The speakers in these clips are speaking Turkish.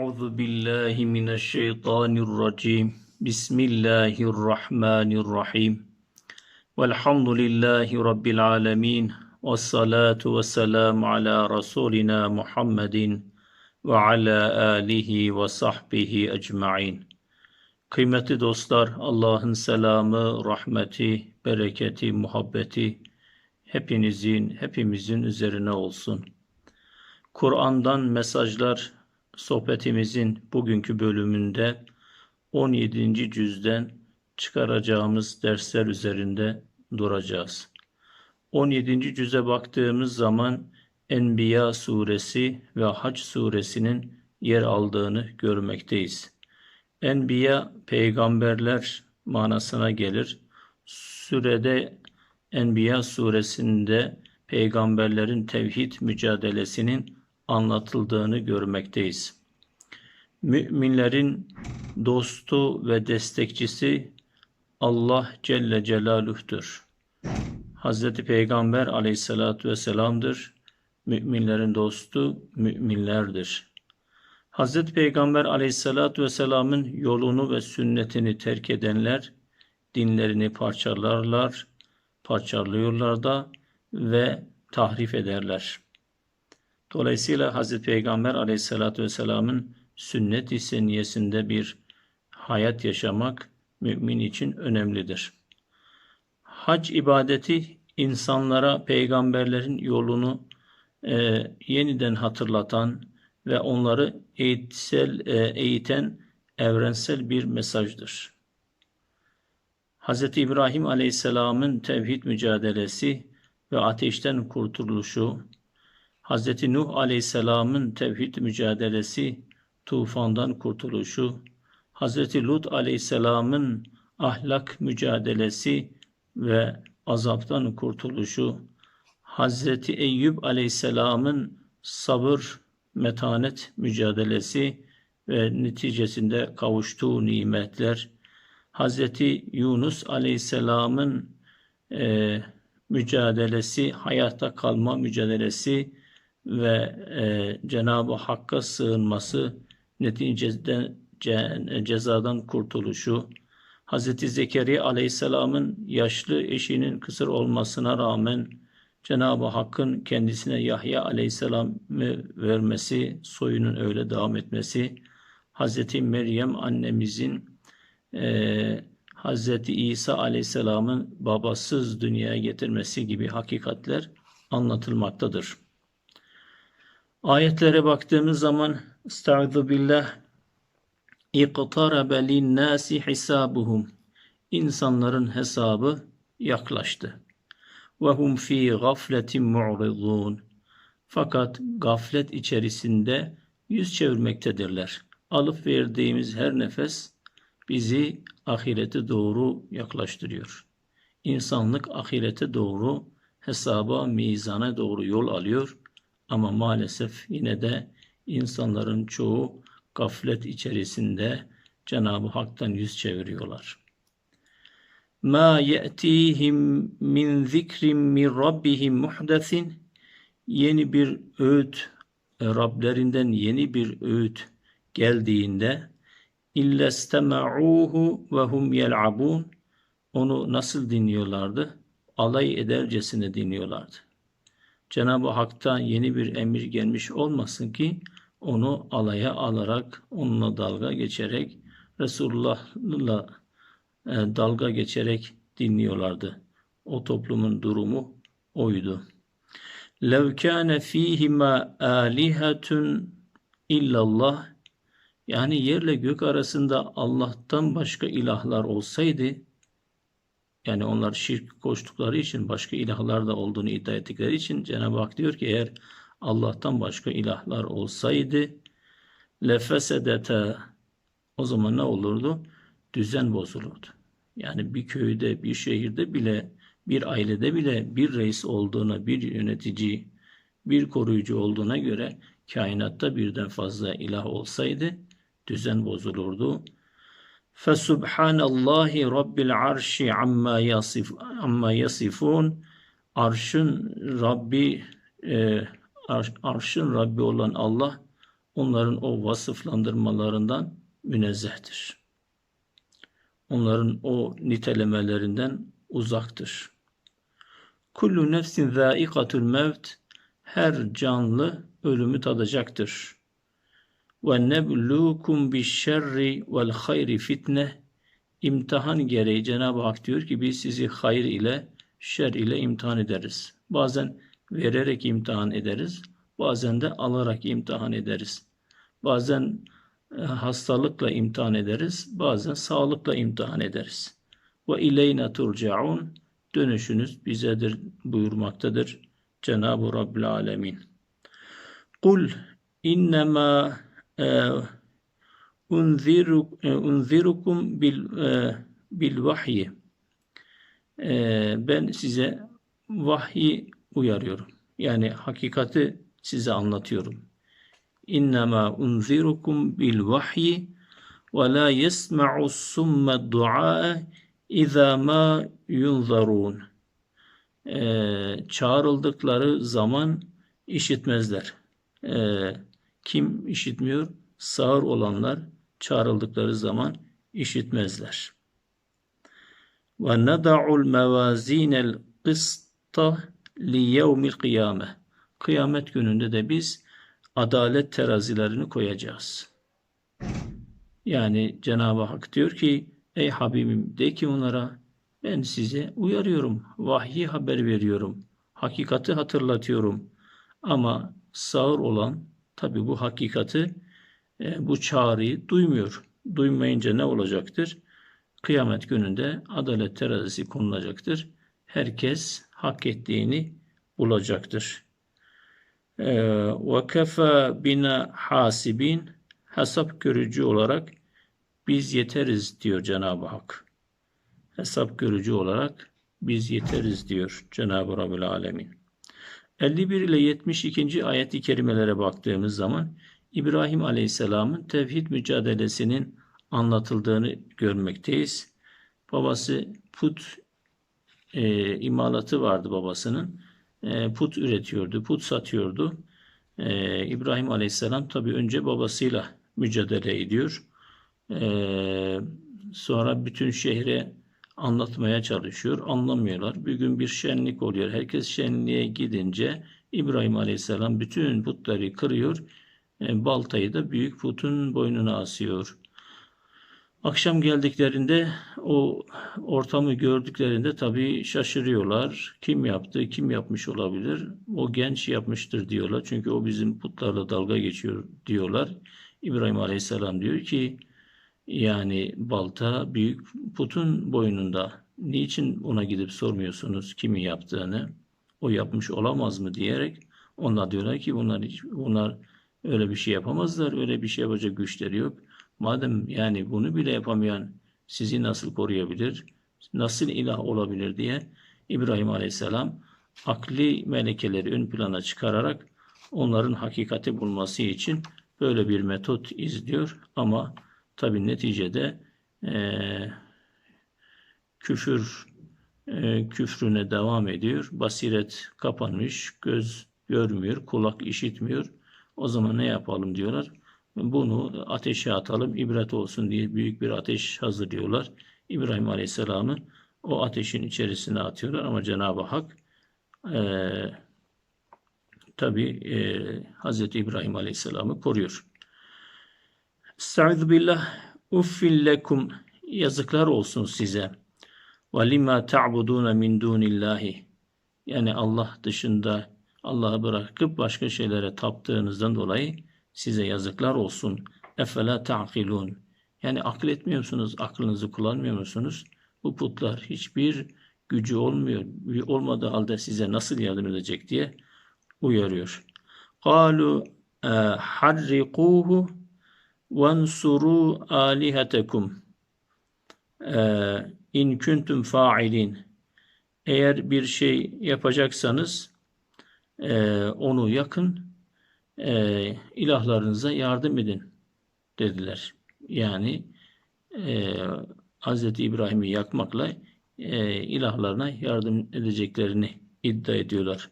أعوذ بالله من الشيطان الرجيم بسم الله الرحمن الرحيم والحمد لله رب العالمين والصلاة والسلام على رسولنا محمد وعلى آله وصحبه أجمعين Kıymetli dostlar, Allah'ın selamı, rahmeti, bereketi, muhabbeti hepinizin, hepimizin üzerine olsun. Kur'an'dan mesajlar sohbetimizin bugünkü bölümünde 17. cüzden çıkaracağımız dersler üzerinde duracağız. 17. cüze baktığımız zaman Enbiya suresi ve Hac suresinin yer aldığını görmekteyiz. Enbiya peygamberler manasına gelir. Sürede Enbiya suresinde peygamberlerin tevhid mücadelesinin anlatıldığını görmekteyiz. Müminlerin dostu ve destekçisi Allah Celle Celaluh'tür. Hazreti Peygamber aleyhissalatü vesselam'dır. Müminlerin dostu müminlerdir. Hazreti Peygamber aleyhissalatü vesselamın yolunu ve sünnetini terk edenler dinlerini parçalarlar, parçalıyorlar da ve tahrif ederler. Dolayısıyla Hazreti Peygamber aleyhissalatü vesselamın sünnet-i seniyesinde bir hayat yaşamak mümin için önemlidir. Hac ibadeti insanlara peygamberlerin yolunu e, yeniden hatırlatan ve onları eğitsel, e, eğiten evrensel bir mesajdır. Hz. İbrahim Aleyhisselam'ın tevhid mücadelesi ve ateşten kurtuluşu, Hz. Nuh Aleyhisselam'ın tevhid mücadelesi, tufandan kurtuluşu, Hz. Lut Aleyhisselam'ın ahlak mücadelesi ve azaptan kurtuluşu, Hz. Eyüp Aleyhisselam'ın sabır, metanet mücadelesi ve neticesinde kavuştuğu nimetler, Hz. Yunus Aleyhisselam'ın e, mücadelesi, hayatta kalma mücadelesi ve e, Cenab-ı Hakk'a sığınması, neticede ce, cezadan kurtuluşu, Hz. Zekeriya Aleyhisselam'ın yaşlı eşinin kısır olmasına rağmen Cenab-ı Hakk'ın kendisine Yahya Aleyhisselam'ı vermesi, soyunun öyle devam etmesi, Hz. Meryem annemizin e, Hz. İsa Aleyhisselam'ın babasız dünyaya getirmesi gibi hakikatler anlatılmaktadır. Ayetlere baktığımız zaman Estaizu billah İqtarabe linnâsi hisabuhum İnsanların hesabı yaklaştı. Ve hum fi gafletin mu'ridun Fakat gaflet içerisinde yüz çevirmektedirler. Alıp verdiğimiz her nefes bizi ahirete doğru yaklaştırıyor. İnsanlık ahirete doğru, hesaba, mizana doğru yol alıyor. Ama maalesef yine de insanların çoğu gaflet içerisinde Cenab-ı Hak'tan yüz çeviriyorlar. Ma ye'tihim min zikrin min rabbihim muhdesin yeni bir öğüt Rablerinden yeni bir öğüt geldiğinde İlle istema'uhu ve hum yel'abun onu nasıl dinliyorlardı? Alay edercesine dinliyorlardı. Cenab-ı Hak'tan yeni bir emir gelmiş olmasın ki onu alaya alarak, onunla dalga geçerek, Resulullah'la e, dalga geçerek dinliyorlardı. O toplumun durumu oydu. لَوْ كَانَ ف۪يهِمَا آلِهَةٌ illallah yani yerle gök arasında Allah'tan başka ilahlar olsaydı yani onlar şirk koştukları için başka ilahlar da olduğunu iddia ettikleri için Cenab-ı Hak diyor ki eğer Allah'tan başka ilahlar olsaydı lefesedete o zaman ne olurdu? Düzen bozulurdu. Yani bir köyde, bir şehirde bile, bir ailede bile bir reis olduğuna, bir yönetici, bir koruyucu olduğuna göre kainatta birden fazla ilah olsaydı düzen bozulurdu. Fesubhanallahi Rabbil arşi amma, yasif, amma yasifun Arşın Rabbi e, arş, arşın Rabbi olan Allah onların o vasıflandırmalarından münezzehtir. Onların o nitelemelerinden uzaktır. Kullu nefsin zâikatul mevt her canlı ölümü tadacaktır. Ve neblukum bişşerri vel hayri fitne imtihan gereği Cenab-ı Hak diyor ki biz sizi hayır ile şer ile imtihan ederiz. Bazen vererek imtihan ederiz. Bazen de alarak imtihan ederiz. Bazen e, hastalıkla imtihan ederiz. Bazen sağlıkla imtihan ederiz. Ve ileyne turcaun dönüşünüz bizedir buyurmaktadır Cenab-ı Rabbil Alemin. Kul innema unzirukum bil, e, bil vahyi. E, ben size vahyi uyarıyorum. Yani hakikati size anlatıyorum. İnnemâ unzirukum bil vahyi ve la yesma'u summe du'a izâ mâ yunzarûn. Ee, çağrıldıkları zaman işitmezler. Ee, kim işitmiyor? Sağır olanlar çağrıldıkları zaman işitmezler. Ve neda'ul mevazinel kısta li yevmil kıyame. Kıyamet gününde de biz adalet terazilerini koyacağız. Yani Cenab-ı Hak diyor ki ey Habibim de ki onlara ben size uyarıyorum, vahyi haber veriyorum, hakikati hatırlatıyorum. Ama sağır olan tabi bu hakikati, e, bu çağrıyı duymuyor. Duymayınca ne olacaktır? Kıyamet gününde adalet terazisi konulacaktır. Herkes hak ettiğini bulacaktır. Ee, ve kefa bina hasibin hesap görücü olarak biz yeteriz diyor Cenab-ı Hak. Hesap görücü olarak biz yeteriz diyor Cenab-ı Rabbil Alemin. 51 ile 72. ayet-i kerimelere baktığımız zaman İbrahim Aleyhisselam'ın tevhid mücadelesinin anlatıldığını görmekteyiz. Babası put e, imalatı vardı babasının. E, put üretiyordu, put satıyordu. E, İbrahim Aleyhisselam tabi önce babasıyla mücadele ediyor. E, sonra bütün şehre anlatmaya çalışıyor. Anlamıyorlar. Bir gün bir şenlik oluyor. Herkes şenliğe gidince İbrahim Aleyhisselam bütün putları kırıyor. E, baltayı da büyük putun boynuna asıyor. Akşam geldiklerinde o ortamı gördüklerinde tabii şaşırıyorlar. Kim yaptı, kim yapmış olabilir? O genç yapmıştır diyorlar. Çünkü o bizim putlarla dalga geçiyor diyorlar. İbrahim Aleyhisselam diyor ki yani balta büyük putun boynunda. Niçin ona gidip sormuyorsunuz kimi yaptığını? O yapmış olamaz mı diyerek onlar diyorlar ki bunlar bunlar öyle bir şey yapamazlar. Öyle bir şey yapacak güçleri yok. Madem yani bunu bile yapamayan sizi nasıl koruyabilir? Nasıl ilah olabilir diye İbrahim Aleyhisselam akli melekeleri ön plana çıkararak onların hakikati bulması için böyle bir metot izliyor ama tabi neticede e, küfür e, küfrüne devam ediyor. Basiret kapanmış, göz görmüyor, kulak işitmiyor. O zaman ne yapalım diyorlar. Bunu ateşe atalım, ibret olsun diye büyük bir ateş hazırlıyorlar. İbrahim Aleyhisselam'ı o ateşin içerisine atıyorlar ama Cenab-ı Hak e, tabi e, Hz. İbrahim Aleyhisselam'ı koruyor. Estaizu billah uffin lekum yazıklar olsun size. Ve lima ta'buduna min dunillahi yani Allah dışında Allah'ı bırakıp başka şeylere taptığınızdan dolayı size yazıklar olsun. Efela ta'kilun. Yani akıl etmiyor musunuz? Aklınızı kullanmıyor musunuz? Bu putlar hiçbir gücü olmuyor. Olmadığı halde size nasıl yardım edecek diye uyarıyor. Kalu e, harrikuhu vansuru alihetekum e, in kuntum fa'ilin eğer bir şey yapacaksanız e, onu yakın e, ilahlarınıza yardım edin dediler. Yani e, Hz. İbrahim'i yakmakla e, ilahlarına yardım edeceklerini iddia ediyorlar.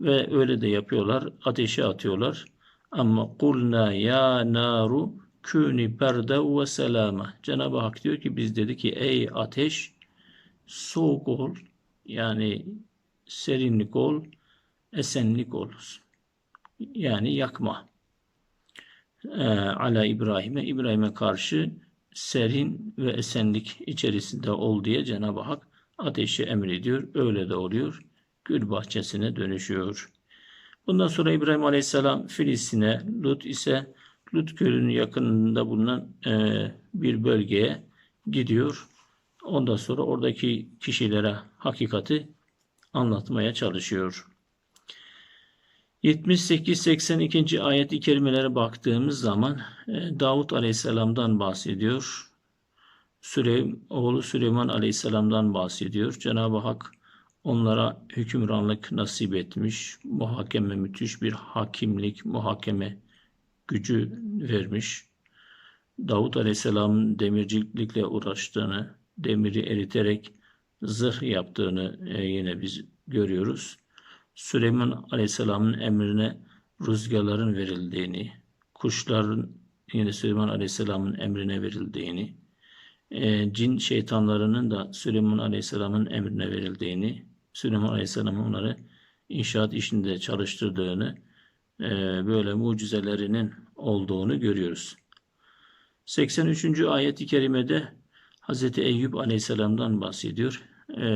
Ve öyle de yapıyorlar. Ateşe atıyorlar. Ama kulna ya naru kuni berde ve selama. Cenab-ı Hak diyor ki biz dedi ki ey ateş soğuk ol yani serinlik ol esenlik ol. Yani yakma. Ee, ala İbrahim'e İbrahim'e karşı serin ve esenlik içerisinde ol diye Cenab-ı Hak ateşi emrediyor. Öyle de oluyor. Gül bahçesine dönüşüyor. Bundan sonra İbrahim Aleyhisselam Filistin'e, Lut ise Lut Gölü'nün yakınında bulunan e, bir bölgeye gidiyor. Ondan sonra oradaki kişilere hakikati anlatmaya çalışıyor. 78-82. ayet-i kerimelere baktığımız zaman e, Davut Aleyhisselam'dan bahsediyor. Süleym, oğlu Süleyman Aleyhisselam'dan bahsediyor. Cenab-ı Hak onlara hükümranlık nasip etmiş. Muhakeme müthiş bir hakimlik, muhakeme gücü vermiş. Davut Aleyhisselam'ın demircilikle uğraştığını, demiri eriterek zırh yaptığını e, yine biz görüyoruz. Süleyman Aleyhisselam'ın emrine rüzgarların verildiğini, kuşların yine Süleyman Aleyhisselam'ın emrine verildiğini, e, cin şeytanlarının da Süleyman Aleyhisselam'ın emrine verildiğini, Süleyman Aleyhisselam'ın onları inşaat işinde çalıştırdığını, e, böyle mucizelerinin olduğunu görüyoruz. 83. ayet-i kerimede Hz. Eyüp Aleyhisselam'dan bahsediyor. E,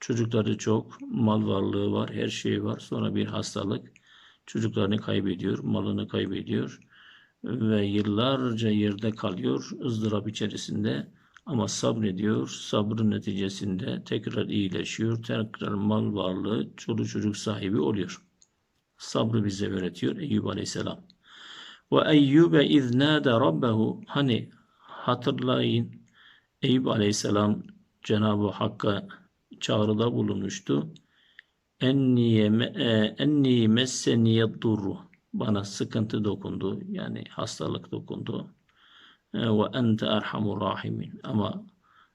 çocukları çok, mal varlığı var, her şey var. Sonra bir hastalık, çocuklarını kaybediyor, malını kaybediyor ve yıllarca yerde kalıyor ızdırap içerisinde ama sabrediyor. Sabrın neticesinde tekrar iyileşiyor. Tekrar mal varlığı, çoluk çocuk sahibi oluyor. Sabrı bize öğretiyor Eyyub Aleyhisselam. Ve Eyyube iznâde rabbehu hani hatırlayın Eyüp Aleyhisselam Cenab-ı Hakk'a çağrıda bulunmuştu. Enni e, enni messeniye durru bana sıkıntı dokundu. Yani hastalık dokundu. Ve ente erhamur rahimin. Ama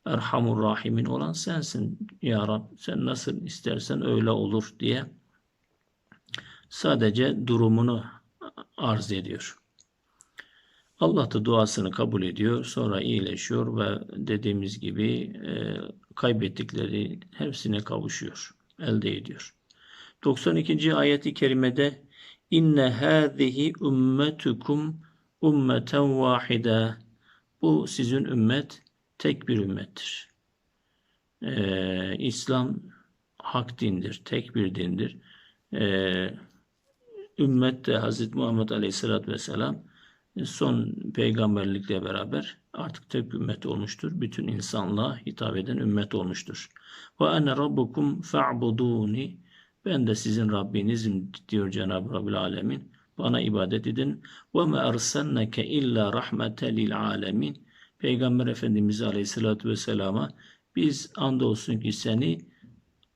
erhamur rahimin olan sensin ya Rab. Sen nasıl istersen öyle olur diye sadece durumunu arz ediyor. Allah da duasını kabul ediyor. Sonra iyileşiyor ve dediğimiz gibi e, kaybettikleri hepsine kavuşuyor. Elde ediyor. 92. ayeti kerimede İnne hâzihi ümmetukum ümmeten vahide. Bu sizin ümmet tek bir ümmettir. Ee, İslam hak dindir, tek bir dindir. Ee, ümmet de Hz. Muhammed Aleyhisselatü Vesselam son peygamberlikle beraber artık tek ümmet olmuştur. Bütün insanlığa hitap eden ümmet olmuştur. Ve ene rabbukum fa'buduni ben de sizin Rabbinizim diyor Cenab-ı Rabbil Alemin. Bana ibadet edin. Ve me ersenneke illa rahmete lil alemin. Peygamber Efendimiz Aleyhisselatü Vesselam'a biz andolsun ki seni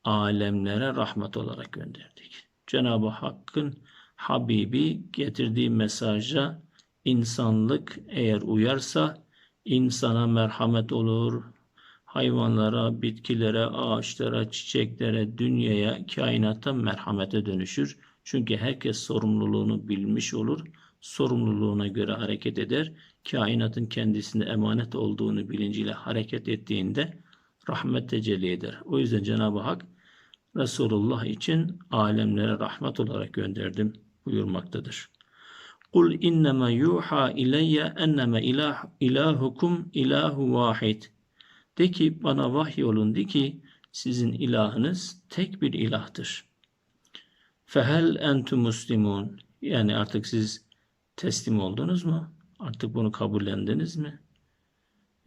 alemlere rahmet olarak gönderdik. Cenab-ı Hakk'ın Habibi getirdiği mesaja insanlık eğer uyarsa insana merhamet olur, hayvanlara, bitkilere, ağaçlara, çiçeklere, dünyaya, kainata merhamete dönüşür. Çünkü herkes sorumluluğunu bilmiş olur, sorumluluğuna göre hareket eder. Kainatın kendisinde emanet olduğunu bilinciyle hareket ettiğinde rahmet tecelli eder. O yüzden Cenab-ı Hak Resulullah için alemlere rahmet olarak gönderdim buyurmaktadır. Kul innema yuha ileyye enneme ilah, ilahukum ilahu vahid. De ki bana vahyolun de ki sizin ilahınız tek bir ilahtır. Fehel entum muslimun. Yani artık siz teslim oldunuz mu? Artık bunu kabullendiniz mi?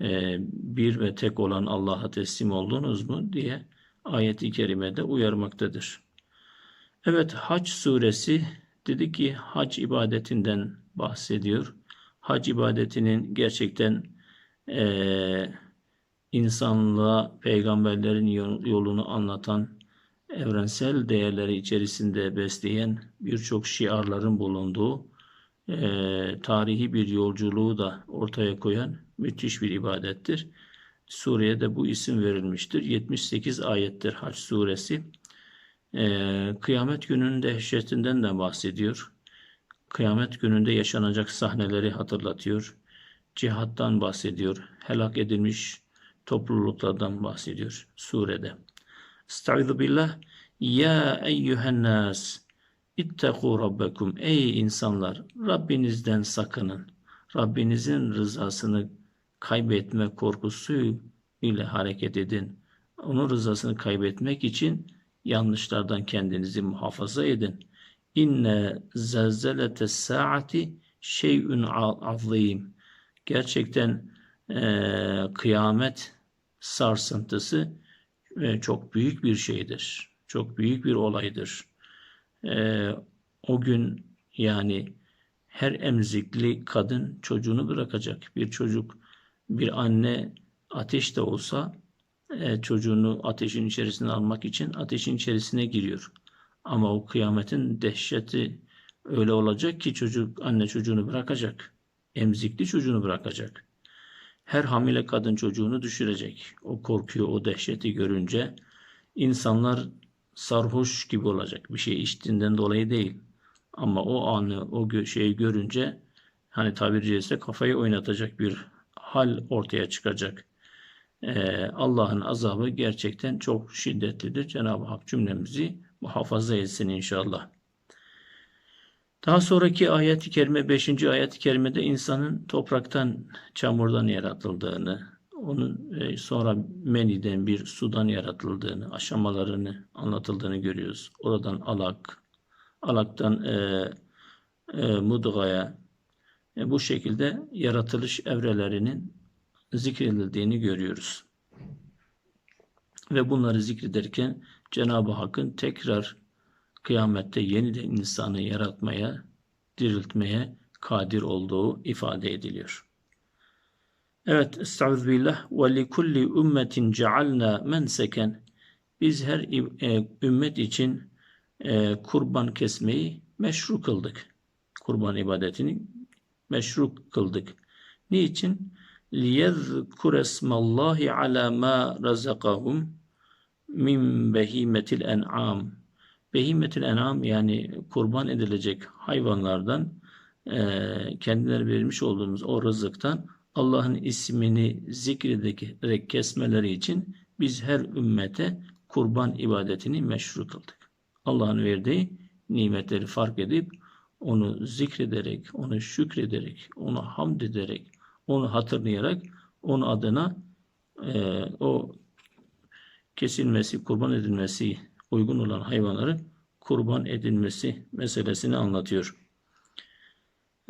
Ee, bir ve tek olan Allah'a teslim oldunuz mu diye ayeti kerimede uyarmaktadır. Evet Hac suresi dedi ki hac ibadetinden bahsediyor. Hac ibadetinin gerçekten eee insanlığa peygamberlerin yolunu anlatan, evrensel değerleri içerisinde besleyen birçok şiarların bulunduğu e, tarihi bir yolculuğu da ortaya koyan müthiş bir ibadettir. Suriye'de bu isim verilmiştir. 78 ayettir Haç suresi. E, kıyamet gününün dehşetinden de bahsediyor. kıyamet gününde yaşanacak sahneleri hatırlatıyor. Cihattan bahsediyor. Helak edilmiş topluluklardan bahsediyor surede. Estaizu billah. Ya eyyühen nas. İttekû rabbekum. Ey insanlar! Rabbinizden sakının. Rabbinizin rızasını kaybetme korkusu ile hareket edin. Onun rızasını kaybetmek için yanlışlardan kendinizi muhafaza edin. İnne zelzelete saati şey'ün azim. Gerçekten e, kıyamet sarsıntısı e, çok büyük bir şeydir. Çok büyük bir olaydır. E, o gün yani her emzikli kadın çocuğunu bırakacak. Bir çocuk, bir anne ateşte olsa e, çocuğunu ateşin içerisine almak için ateşin içerisine giriyor. Ama o kıyametin dehşeti öyle olacak ki çocuk anne çocuğunu bırakacak. Emzikli çocuğunu bırakacak. Her hamile kadın çocuğunu düşürecek. O korkuyu, o dehşeti görünce insanlar sarhoş gibi olacak. Bir şey içtiğinden dolayı değil. Ama o anı, o şeyi görünce hani tabiri caizse kafayı oynatacak bir hal ortaya çıkacak. Ee, Allah'ın azabı gerçekten çok şiddetlidir. Cenab-ı Hak cümlemizi muhafaza etsin inşallah. Daha sonraki ayet-i kerime 5. ayet-i kerimede insanın topraktan, çamurdan yaratıldığını, onun e, sonra meniden bir sudan yaratıldığını, aşamalarını anlatıldığını görüyoruz. Oradan alak, alaktan e, e, mudgaya, e, bu şekilde yaratılış evrelerinin zikredildiğini görüyoruz. Ve bunları zikrederken Cenab-ı Hakk'ın tekrar kıyamette yeniden insanı yaratmaya, diriltmeye kadir olduğu ifade ediliyor. Evet, estağfirullah. Ve li kulli ümmetin cealna menseken. Biz her e, ümmet için e, kurban kesmeyi meşru kıldık. Kurban ibadetini meşru kıldık. Niçin? لِيَذْكُرَ اسْمَ اللّٰهِ عَلَى مَا رَزَقَهُمْ مِنْ بَهِيمَةِ الْاَنْعَامِ Behimetil enam yani kurban edilecek hayvanlardan e, kendileri vermiş olduğumuz o rızıktan Allah'ın ismini zikrederek kesmeleri için biz her ümmete kurban ibadetini meşru kıldık. Allah'ın verdiği nimetleri fark edip onu zikrederek, onu şükrederek, onu hamd ederek, onu hatırlayarak onun adına e, o kesilmesi, kurban edilmesi uygun olan hayvanların kurban edilmesi meselesini anlatıyor.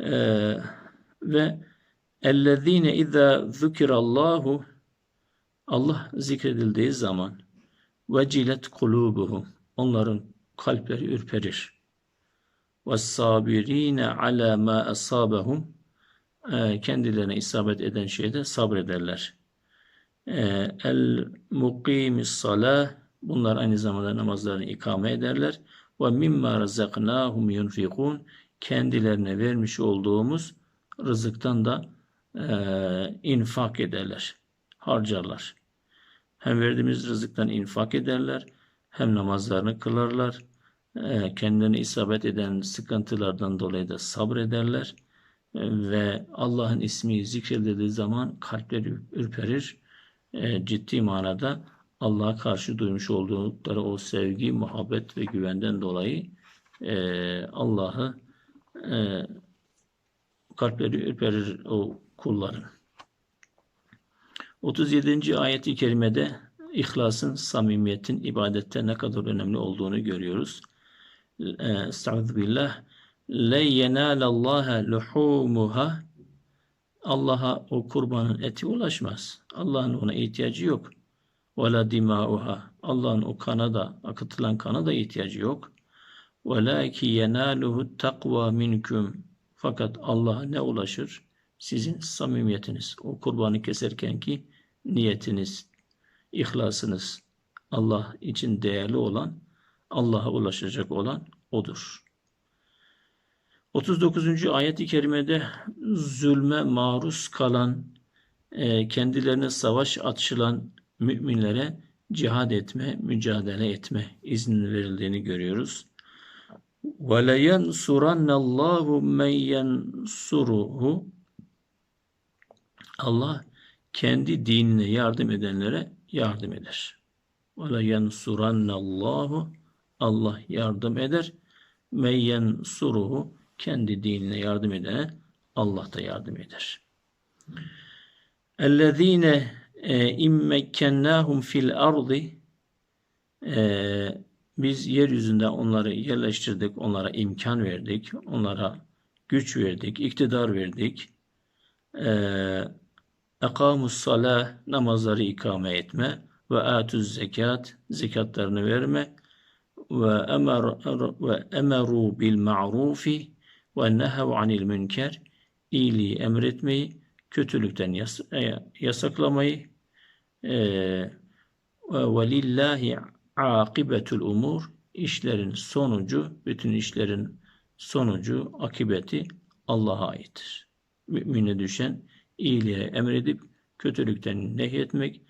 Ee, ve ellezine izâ zükirallahu Allah zikredildiği zaman vecilet kulubuhum onların kalpleri ürperir. Ve sabirine ala ma asabahum kendilerine isabet eden şeyde sabrederler. Ee, el mukimis salah Bunlar aynı zamanda namazlarını ikame ederler. Ve mimma razaknahum yunfikun kendilerine vermiş olduğumuz rızıktan da e, infak ederler, harcarlar. Hem verdiğimiz rızıktan infak ederler, hem namazlarını kılarlar, e, kendilerine isabet eden sıkıntılardan dolayı da sabrederler e, ve Allah'ın ismi zikredildiği zaman kalpleri ürperir, e, ciddi manada Allah'a karşı duymuş oldukları o sevgi, muhabbet ve güvenden dolayı e, Allah'ı e, kalpleri ürperir o kulların. 37. ayet-i kerimede ihlasın, samimiyetin ibadette ne kadar önemli olduğunu görüyoruz. E, Estağfirullah. Le yenalallaha luhumuha Allah'a o kurbanın eti ulaşmaz. Allah'ın ona ihtiyacı yok ve la dimauha. Allah'ın o kana da akıtılan kana da ihtiyacı yok. Ve la ki yenaluhu takva minkum. Fakat Allah'a ne ulaşır? Sizin samimiyetiniz, o kurbanı keserken ki niyetiniz, ihlasınız, Allah için değerli olan, Allah'a ulaşacak olan odur. 39. ayet-i kerimede zulme maruz kalan, e, kendilerine savaş açılan müminlere cihad etme, mücadele etme izni verildiğini görüyoruz. وَلَيَنْصُرَنَّ اللّٰهُ مَنْ يَنْصُرُهُ Allah kendi dinine yardım edenlere yardım eder. وَلَيَنْصُرَنَّ اللّٰهُ Allah yardım eder. مَنْ يَنْصُرُهُ kendi dinine yardım edene Allah da yardım eder. اَلَّذ۪ينَ ee, İmmekkennâhum fil ardi ee, biz yeryüzünde onları yerleştirdik, onlara imkan verdik, onlara güç verdik, iktidar verdik. Ee, Ekamus salah namazları ikame etme ve atuz zekat zekatlarını verme. Ve emer ve emeru bil ma'rufi ve nehav anil münker iyiliği emretmeyi kötülükten yas yasaklamayı e, ve lillahi akibetul umur işlerin sonucu, bütün işlerin sonucu, akibeti Allah'a aittir. Mümine düşen iyiliğe emredip kötülükten nehyetmek,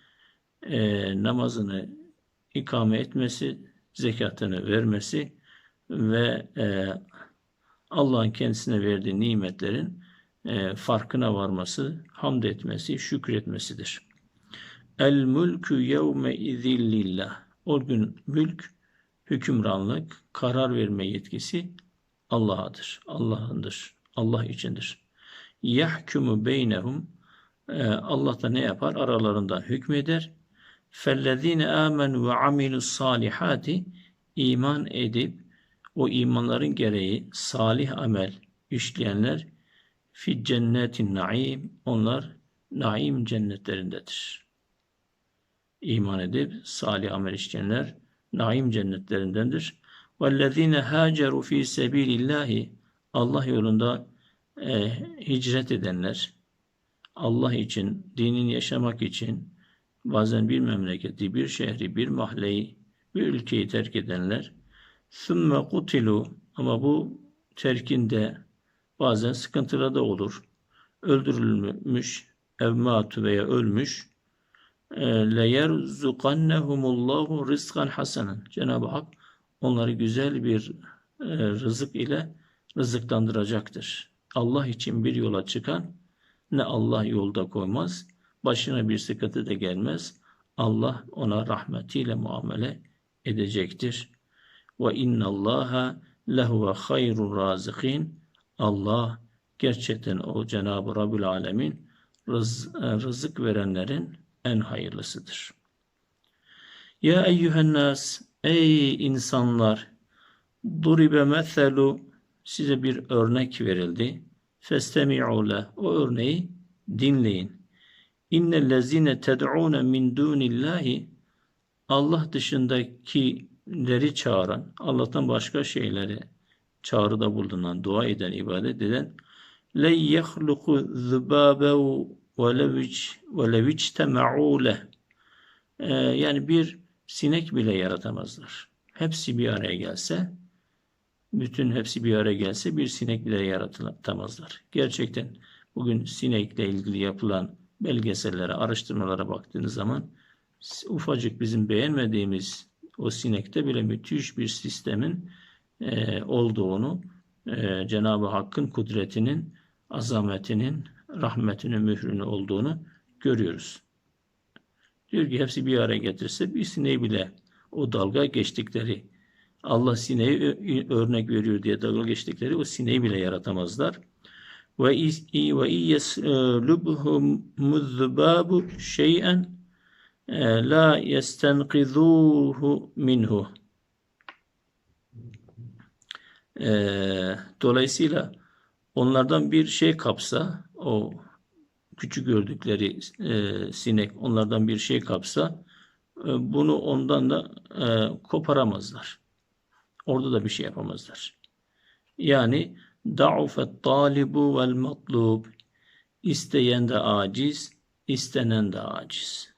e, namazını ikame etmesi, zekatını vermesi ve e, Allah'ın kendisine verdiği nimetlerin e, farkına varması, hamd etmesi, şükretmesidir. El mülkü yevme izillillah. O gün mülk, hükümranlık, karar verme yetkisi Allah'adır. Allah'ındır. Allah içindir. Yahkumu beynehum e, Allah da ne yapar? Aralarında hükmeder. Fellezine amenu ve amilus salihati iman edip o imanların gereği salih amel işleyenler fi cennetin naim onlar naim cennetlerindedir iman edip salih amel işleyenler naim cennetlerindendir. وَالَّذ۪ينَ هَاجَرُوا ف۪ي سَب۪يلِ اللّٰهِ Allah yolunda e, hicret edenler, Allah için, dinin yaşamak için bazen bir memleketi, bir şehri, bir mahalleyi, bir ülkeyi terk edenler ثُمَّ قُتِلُوا ama bu terkinde bazen sıkıntılar da olur. Öldürülmüş, evmatu veya ölmüş leyerzuqannehumullahu rizkan hasanen. Cenab-ı Hak onları güzel bir e, rızık ile rızıklandıracaktır. Allah için bir yola çıkan ne Allah yolda koymaz, başına bir sıkıntı da gelmez. Allah ona rahmetiyle muamele edecektir. Ve innallaha lehuve hayrur razikin. Allah gerçekten o Cenab-ı Rabbül Alemin rız, e, rızık verenlerin en hayırlısıdır. Ya eyyühen nas, ey insanlar, duribe meselu, size bir örnek verildi. Festemi'u le, o örneği dinleyin. İnnellezine ted'une min dunillahi, Allah dışındakileri çağıran, Allah'tan başka şeyleri çağrıda bulunan, dua eden, ibadet eden le yehluku zubabehu veleviç teme'ule ee, yani bir sinek bile yaratamazlar. Hepsi bir araya gelse bütün hepsi bir araya gelse bir sinek bile yaratılamazlar. Gerçekten bugün sinekle ilgili yapılan belgesellere, araştırmalara baktığınız zaman ufacık bizim beğenmediğimiz o sinekte bile müthiş bir sistemin e, olduğunu, e, Cenab-ı Hakk'ın kudretinin, azametinin, rahmetinin mührünü olduğunu görüyoruz. Diyor ki hepsi bir araya getirse bir sineği bile o dalga geçtikleri Allah sineği örnek veriyor diye dalga geçtikleri o sineği bile yaratamazlar. Ve ve yeslubhum muzbabu şey'en e, la yestenkizuhu minhu. E, dolayısıyla onlardan bir şey kapsa o küçük gördükleri e, sinek onlardan bir şey kapsa e, bunu ondan da e, koparamazlar. Orada da bir şey yapamazlar. Yani da'ufet talibu vel matlub isteyen de aciz, istenen de aciz.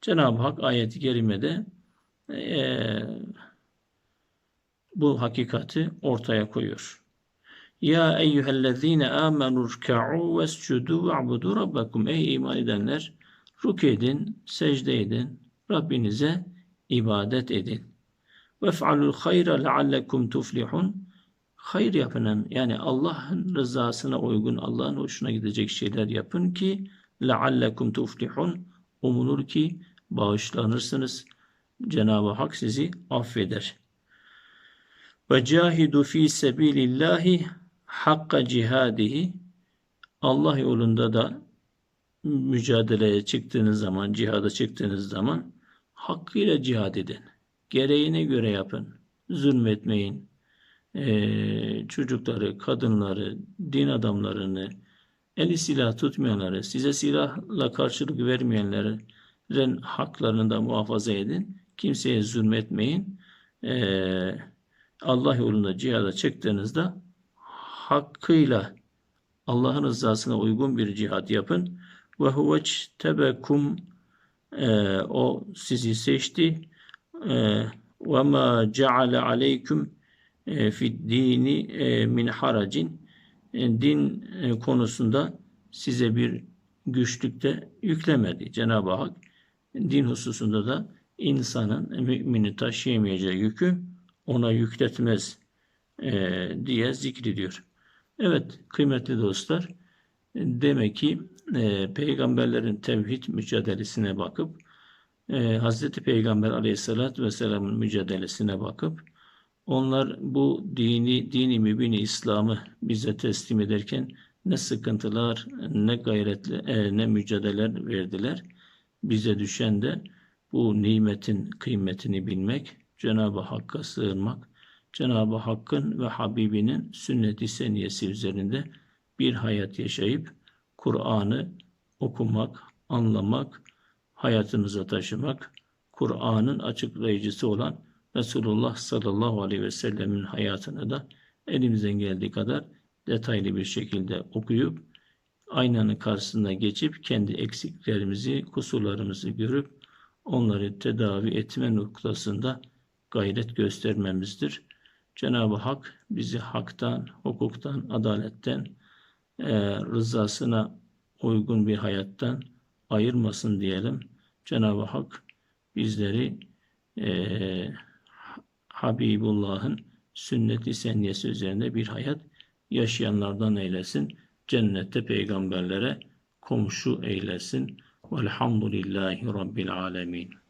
Cenab-ı Hak ayeti kerimede e, bu hakikati ortaya koyuyor. Ya eyyühellezine amenu rka'u vescudu ve'budu rabbakum. Ey iman edenler ruk edin, secde edin, Rabbinize ibadet edin. Vef'alul hayra leallekum tuflihun. Hayır yapın. Yani Allah'ın rızasına uygun, Allah'ın hoşuna gidecek şeyler yapın ki leallekum tuflihun. Umulur ki bağışlanırsınız. Cenab-ı Hak sizi affeder. Ve cahidu fi sebilillahi hakka cihadihi. Allah yolunda da mücadeleye çıktığınız zaman, cihada çıktığınız zaman hakkıyla cihad edin. Gereğine göre yapın. Zulmetmeyin. Ee, çocukları, kadınları, din adamlarını, eli silah tutmayanları, size silahla karşılık vermeyenlerin haklarını da muhafaza edin. Kimseye zulmetmeyin. Ee, Allah yolunda cihada çıktığınızda hakkıyla Allah'ın rızasına uygun bir cihad yapın. Ve huveçtebekum e, o sizi seçti. E, ve ma ceale aleyküm e, fid dini min haracin din konusunda size bir güçlükte yüklemedi. Cenab-ı Hak din hususunda da insanın mümini taşıyamayacağı yükü ona yükletmez e, diye zikrediyor. Evet kıymetli dostlar demek ki e, peygamberlerin tevhid mücadelesine bakıp e, Hazreti Peygamber aleyhissalatü vesselamın mücadelesine bakıp onlar bu dini, dini mübini İslam'ı bize teslim ederken ne sıkıntılar, ne gayretli, e, ne mücadeleler verdiler. Bize düşen de bu nimetin kıymetini bilmek, Cenab-ı Hakk'a sığınmak, Cenab-ı Hakk'ın ve Habibinin sünnet-i seniyesi üzerinde bir hayat yaşayıp Kur'an'ı okumak, anlamak, hayatımıza taşımak, Kur'an'ın açıklayıcısı olan Resulullah sallallahu aleyhi ve sellemin hayatını da elimizden geldiği kadar detaylı bir şekilde okuyup aynanın karşısına geçip kendi eksiklerimizi, kusurlarımızı görüp onları tedavi etme noktasında gayret göstermemizdir. Cenab-ı Hak bizi haktan, hukuktan, adaletten, e, rızasına uygun bir hayattan ayırmasın diyelim. Cenab-ı Hak bizleri e, Habibullah'ın sünnet-i seniyesi üzerinde bir hayat yaşayanlardan eylesin. Cennette peygamberlere komşu eylesin. Velhamdülillahi Rabbil alemin.